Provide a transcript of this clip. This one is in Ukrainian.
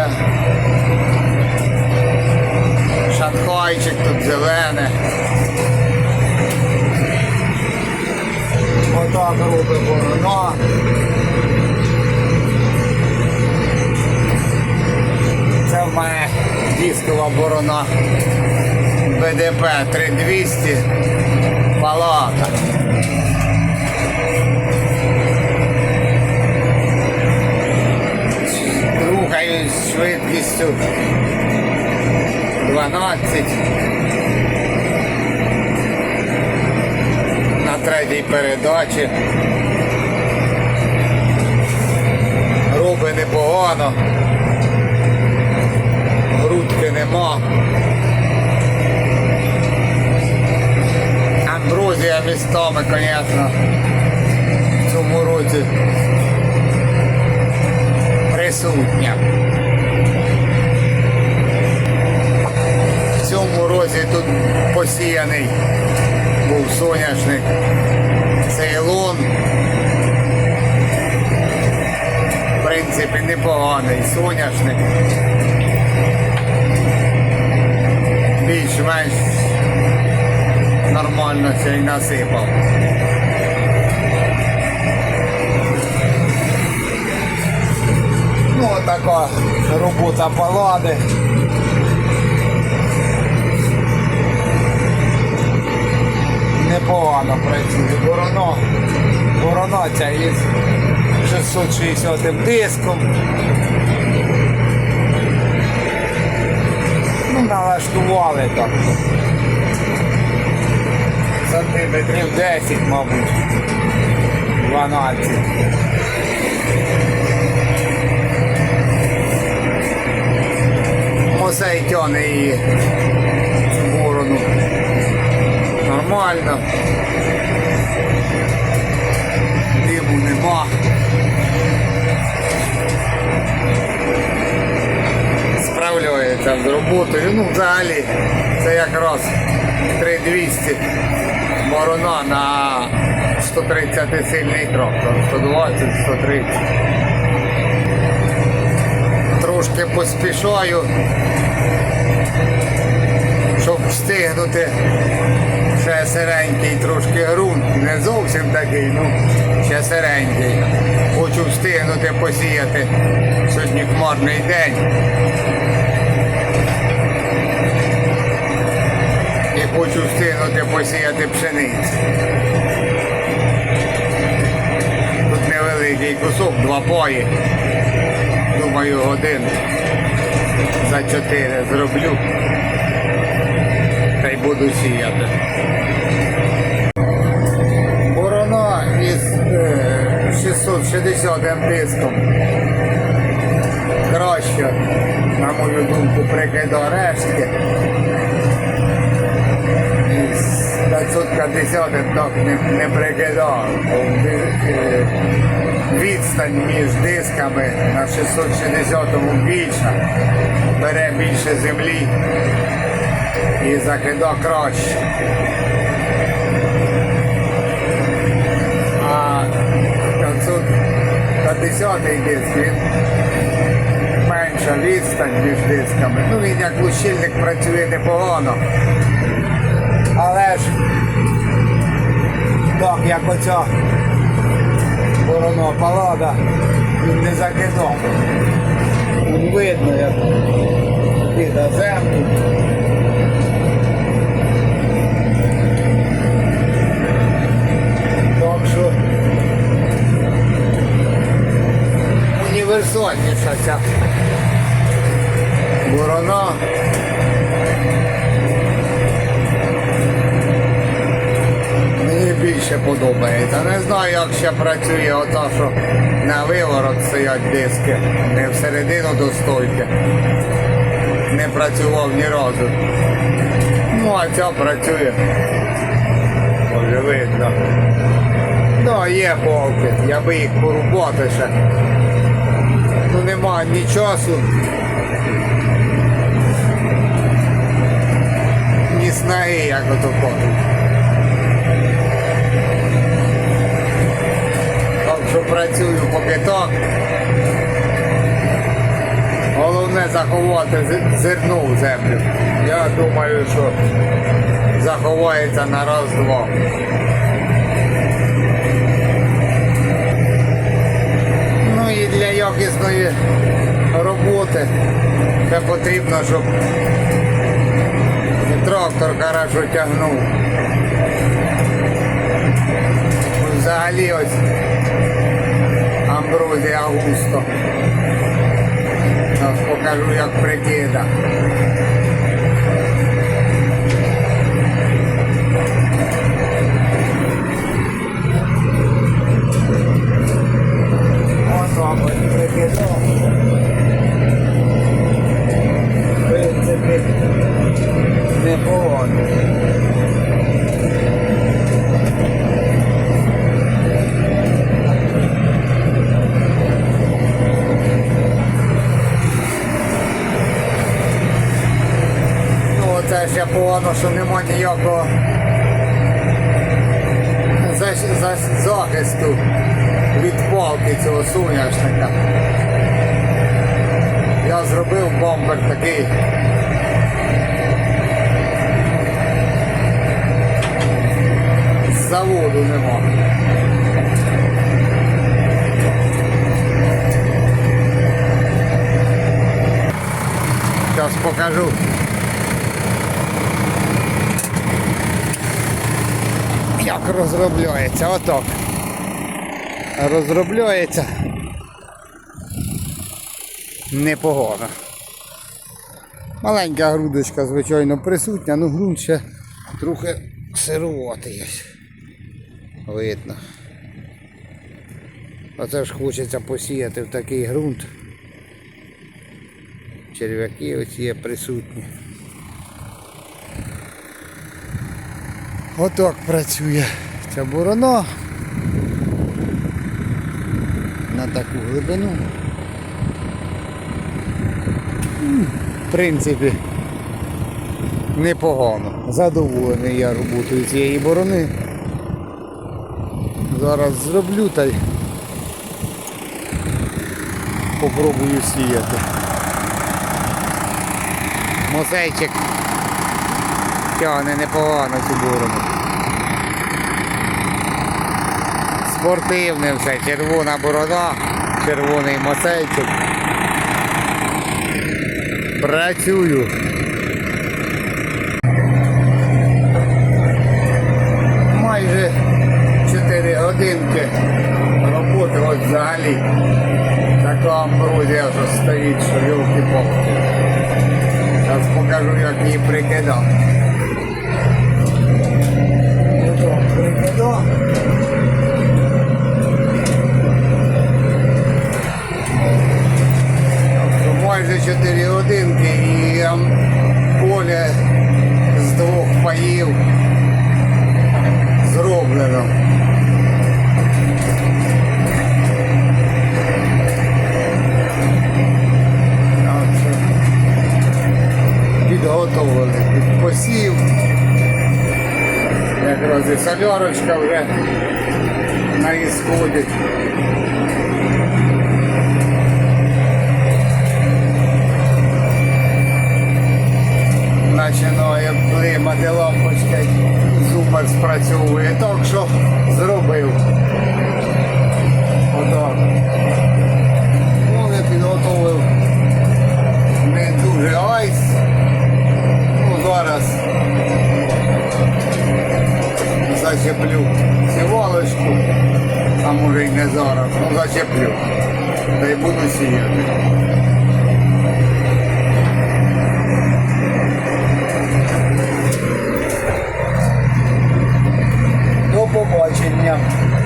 Включається. Шанхайчик тут зелене. Отак робить борона. Це в мене дискова борона. БДП 3200 палата. Рухаюсь з швидкістю 12 на третій передачі. Руби непогано. Грудки нема. Амброзія містами, звісно, посіяний був соняшник цейлон. В принципі, непоганий соняшник. Більш-менш нормально це й насипав. Ну, така робота палади. 20 із 660 диском. Ну, налаштували так. Сантиметрів 10, мабуть. 12. Оце і тяне її в борону. Нормально. Роботою. Ну, взагалі, це якраз 3200 борона на 130 сильний трактор. 120, 130 трошки поспішаю, щоб встигнути. Ще сиренький трошки ґрунт, не зовсім такий, ну ще сиренький. Хочу встигнути посіяти. Сьогодні хмарний день. Встигнути посіяти пшеницю. Тут невеликий кусок, два пої. Думаю, годин за чотири зроблю. Та й буду сіяти. Борона із е, 660 диском. Краще, на мою думку, прикида рештки. 550 так не, не прикидав. е, Відстань між дисками на 660-му більша, бере більше землі і закида краще. А 550-й диск він менша відстань між дисками. Ну він як лущильник працює непогано. Але ж так як оця Вороно палада, він не закидав. Видно, як піде землю. Більше подобається. Не знаю, як ще працює ота, що на виворот стоять диски, не всередину до стойки. Не працював ні разу. Ну, а ця працює. Вже видно. Ну, є полки, я би їх порубати ще. Ну нема ні часу. Ні снаги, як ото ходить. Так що працюю поки так. Головне заховати зерно в землю. Я думаю, що заховається на раз-два. Ну і для якісної роботи це потрібно, щоб трактор хорошо тягнув. Взагалі ось амброзія густо. Зараз покажу, як прикида. Ось вам ось прикидав. В погано, що нема ніякого за- за- захисту від палки цього соняшника. Я зробив бомбер такий. Заводу нема. Зараз покажу. Як розробляється, отак. Розробляється непогано. Маленька грудочка, звичайно, присутня, ну ґрунт ще трохи сируватий. Видно. Оце ж хочеться посіяти в такий ґрунт. Черв'яки оці є присутні. Отак працює ця борона на таку глибину. В принципі, непогано. Задоволений я роботою цієї борони. Зараз зроблю та й попробую сіяти. Мосейчик тягне непогано цю борону. Спортивне все, червона борода, червоний мосейчик. Працюю. Майже 4 годинки роботи ось взагалі. Така амброзія що стоїть, що вілки палки Зараз покажу, як її прикидав. Майже 4 годинки і ам, поле з двох паїв зроблено. Підготовили під посів. Якраз і солярочка вже на ісході. Починає блимати лампочка, зубар спрацьовує. Так що зробив. Отак. Ну, я підготовив не дуже айс. Ну, зараз зачеплю сівалочку, а може й не зараз, ну зачеплю. Та й буду сіяти. Ini.